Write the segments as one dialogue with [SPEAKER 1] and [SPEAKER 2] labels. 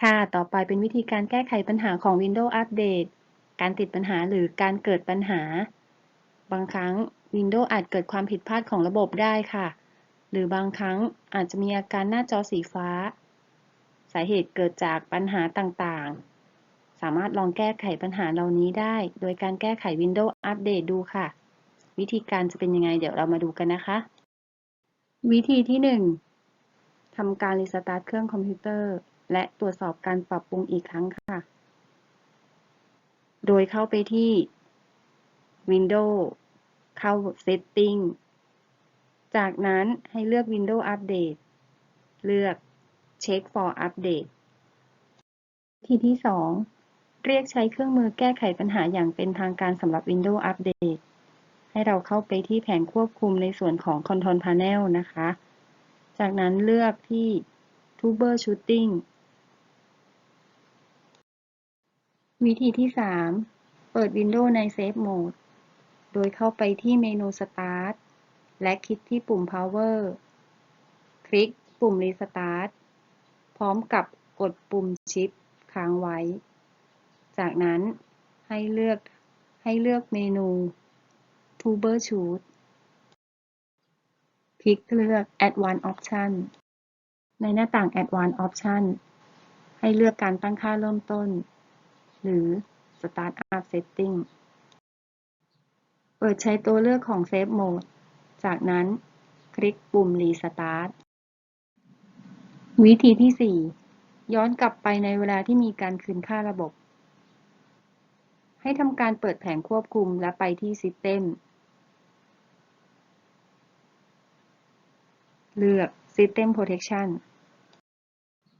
[SPEAKER 1] ค่ะ ต่อไปเป็นวิธีการแก้ไขปัญหาของ Windows Update การติดปัญหาหรือการเกิดปัญหา บางครั้ง Windows อาจเกิดความผิดพลาดของระบบได้ค่ะ หรือบางครั้งอาจจะมีอาการหน้าจอสีฟ้า สาเหตุเกิดจากปัญหาต่างๆ สามารถลองแก้ไขปัญหาเหล่านี้ได้ โดยการแก้ไข Windows Update ดูค่ะ วิธีการจะเป็นยังไงเดี๋ยวเรามาดูกันนะคะ วิธีที่ 1ทำการรีสตาร์ทเครื่องคอมพิวเตอร์ และตรวจสอบการปรับปรุงอีกครั้งค่ะ โดยเข้าไปที่ Windows เข้า Setting จากนั้นให้เลือก Windows Update เลือก Check for Update วิธีที่ 2 เรียกใช้เครื่องมือแก้ไขปัญหาอย่างเป็นทางการสำหรับ Windows Update ให้เราเข้าไปที่แผงควบคุมในส่วนของ Control Panel นะคะ จากนั้นเลือกที่ Troubleshooting วิธีที่ 3 เปิด Windows ใน Safe Mode โดยเข้าไปที่เมนู Start และคลิกที่ปุ่ม Power คลิกปุ่ม Restart พร้อมกับกดปุ่ม Shift ค้างไว้ จากนั้นให้เลือกให้เลือกเมนู Troubleshoot คลิกเลือก Advanced Option ในหน้าต่าง Advanced Option ให้เลือกการตั้งค่าเริ่มต้น หรือ Startup Setting เปิดใช้ตัวเลือกของ Safe Mode จากนั้นคลิกปุ่ม Restart วิธีที่ 4 ย้อนกลับไปในเวลาที่มีการคืนค่าระบบ ให้ทำการเปิดแผงควบคุมและไปที่ System เลือก System Protection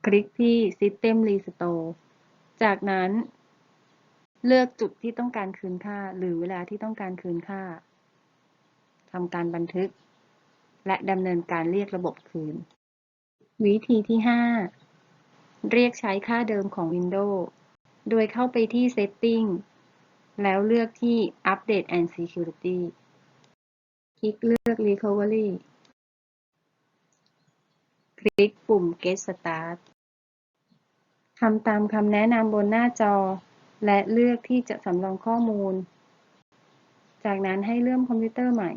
[SPEAKER 1] คลิกที่ System Restore จากนั้น เลือกจุดที่ต้องการคืนค่า หรือเวลาที่ต้องการคืนค่าทำการบันทึก และดำเนินการเรียกระบบคืน วิธีที่ 5 เรียกใช้ค่าเดิมของ Windows โดยเข้าไปที่ Setting แล้วเลือกที่ Update and Security คลิกเลือก Recovery คลิกปุ่ม Get Start ทำตามคำแนะนำบนหน้าจอ และเลือกที่จะสำรองข้อมูล จากนั้นให้เริ่มคอมพิวเตอร์ใหม่